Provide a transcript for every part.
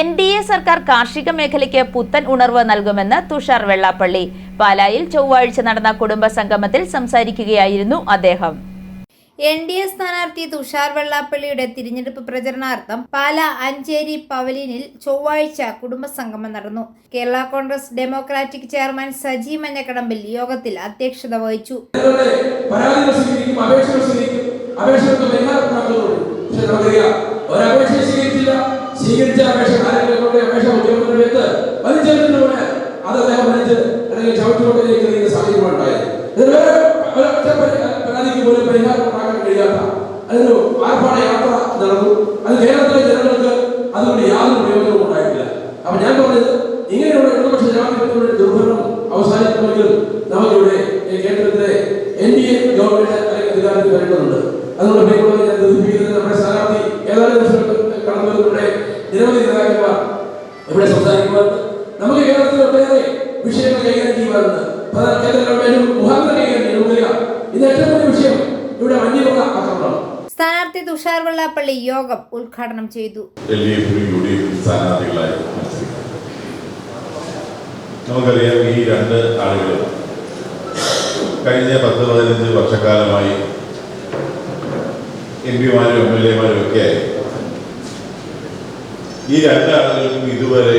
N D A സർക്കാർ കാർഷിക മേഖലയ്ക്ക് പുത്തൻ ഉണർവ് നൽകുമെന്ന് തുഷാർ വെള്ളാപ്പള്ളി. പാലായിൽ ചൊവ്വാഴ്ച നടന്ന കുടുംബ സംഗമത്തിൽ സംസാരിക്കുകയായിരുന്നു അദ്ദേഹം. എൻ ഡി എ സ്ഥാനാർത്ഥി തുഷാർ വെള്ളാപ്പള്ളിയുടെ തിരഞ്ഞെടുപ്പ് പ്രചരണാർത്ഥം പാല അഞ്ചേരി പവലിനിൽ ചൊവ്വാഴ്ച കുടുംബസംഗമം നടന്നു. Kerala Congress democratic chairman Saji Manjakkadambil യോഗത്തിൽ അധ്യക്ഷത വഹിച്ചു. സ്വീകരിക്കും അപേക്ഷകൾ മുഖ്യമന്ത്രിയുടെ അടുത്ത് വലിച്ചെറിഞ്ഞുകൊണ്ട് അത് അദ്ദേഹം വലിച്ച് അല്ലെങ്കിൽ ചവിട്ടുകൊണ്ടിരിക്കുന്ന സാഹചര്യമാണ് ഉണ്ടായത്. ഇതിന് ഒരൊറ്റ പരി- പരാതിക്ക് പോലും പരിഹാരം ഉണ്ടാക്കാൻ കഴിയാത്ത അതിന് ആർപ്പാട യാത്ര നടന്നു. അത് കേരളത്തിലെ ജനങ്ങൾക്ക് അതുകൊണ്ട് യാതൊരു പ്രയോജനവും ഉണ്ടായിട്ടില്ല. അപ്പൊ ഞാൻ പറഞ്ഞത് ഇങ്ങനെയുള്ള ഇടതുപക്ഷ ജനാധിപത്യങ്ങളുടെ ദുർഭരണം അവസാനിക്കുമെങ്കിൽ നമുക്കിവിടെ കേന്ദ്രത്തിലെ എൻ ഡി എ ഗവൺമെന്റ് അല്ലെങ്കിൽ അധികാരത്തിൽ വരേണ്ടതുണ്ട്. അതുകൊണ്ട് ഞാൻ നിർദ്ദേശിക്കുന്നത് നമ്മുടെ സ്ഥാനാർത്ഥി ഏതാനും ദിവസങ്ങൾ കടന്നു നിരവധി നേതാക്കന്മാർ ഇവിടെ സംസാരിക്കുവാനുണ്ട് നമുക്ക് കേരളത്തിൽ ഒട്ടേറെ വിഷയങ്ങൾ കൈകാര്യം ചെയ്യുവാനുണ്ട് പ്രധാന കേന്ദ്ര ഗവൺമെന്റും മുഖാന്തരം കൈകാര്യം ചെയ്യുക ഇത് ഏറ്റവും വലിയ വിഷയം. ഇവിടെ വന്യമൃഗ ആക്രമണം. സ്ഥാനാർത്ഥി തുഷാർ വെള്ളാപ്പള്ളി യോഗം ഉദ്ഘാടനം ചെയ്തു. എൽ ഡി എഫിലും യു ഡി എഫിലും സ്ഥാനാർത്ഥികളായി നമുക്കറിയാം ഈ രണ്ട് ആളുകൾ കഴിഞ്ഞ പത്ത് പതിനഞ്ച് വർഷക്കാലമായി എം പിമാരും എം എൽ എമാരും ഒക്കെ ആയി. ഈ രണ്ട് ആളുകൾക്കും ഇതുവരെ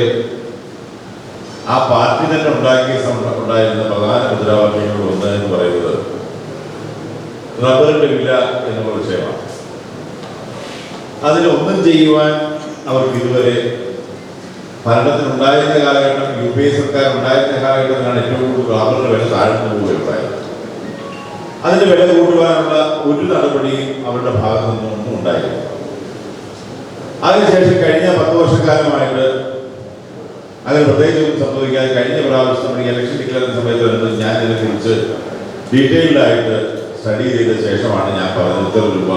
ആ പാർട്ടി തന്നെ ഉണ്ടാക്കിയ ഉണ്ടായിരുന്ന പ്രധാന മുദ്രാവാക്യങ്ങളിൽ ഒന്ന് എന്ന് പറയുന്നത് റബ്ബറിന്റെ വില എന്നുള്ള വിഷയമാണ്. അതിലൊന്നും ചെയ്യുവാൻ അവർക്ക് ഇതുവരെ ഭരണത്തിനുണ്ടായിരുന്ന കാലഘട്ടം യു പി എ സർക്കാർ ഉണ്ടായിരുന്ന കാലഘട്ടത്തിലാണ് ഏറ്റവും കൂടുതൽ റബ്ബറിന്റെ വില താഴ്ന്നു പോവുകയുണ്ടായത്. അതിന്റെ വില കൂട്ടുവാനുള്ള ഒരു നടപടിയും അവരുടെ ഭാഗത്തു നിന്നൊന്നും ഉണ്ടായില്ല. അതിനുശേഷം കഴിഞ്ഞ പത്ത് വർഷക്കാലമായിട്ട് അങ്ങനെ പ്രത്യേകിച്ചൊന്നും സംഭവിക്കാതെ കഴിഞ്ഞ പ്രാവശ്യം നമ്മൾ ഈ ഇലക്ഷൻ ഡിക്ലെയർ സമയത്ത് വരുന്നത് ഞാൻ ഇതിനെക്കുറിച്ച് ഡീറ്റെയിൽഡ് ആയിട്ട് സ്റ്റഡി ചെയ്ത ശേഷമാണ് ഞാൻ പറഞ്ഞത് ഇത്ര രൂപ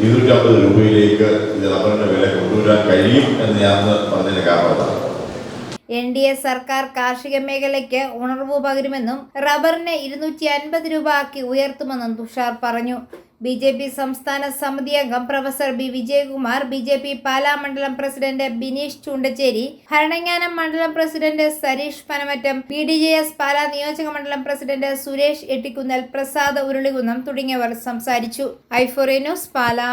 ഇരുന്നൂറ്റമ്പത് രൂപയിലേക്ക് ഇത് റബ്ബറിന്റെ വില കൊണ്ടുവരാൻ കഴിയും എന്ന് ഞാൻ പറഞ്ഞതിന് കാരണം എൻ ഡി എ സർക്കാർ കാർഷിക മേഖലയ്ക്ക് ഉണർവ് പകരുമെന്നും റബ്ബറിനെ ഇരുന്നൂറ്റി അൻപത് രൂപ ആക്കി ഉയർത്തുമെന്നും തുഷാർ പറഞ്ഞു. ബി ജെ പി സംസ്ഥാന സമിതി അംഗം professor B Vijayakumar B J P Pala മണ്ഡലം പ്രസിഡന്റ് ബിനീഷ് ചൂണ്ടച്ചേരി ഭരണങ്ങാനം മണ്ഡലം president Sareesh Panamattam P D J S Pala നിയോജക മണ്ഡലം പ്രസിഡന്റ് സുരേഷ് എട്ടിക്കുന്നൽ പ്രസാദ് ഉരുളികുന്നം തുടങ്ങിയവർ സംസാരിച്ചു. ഐഫോറിയ ന്യൂസ് പാലാ.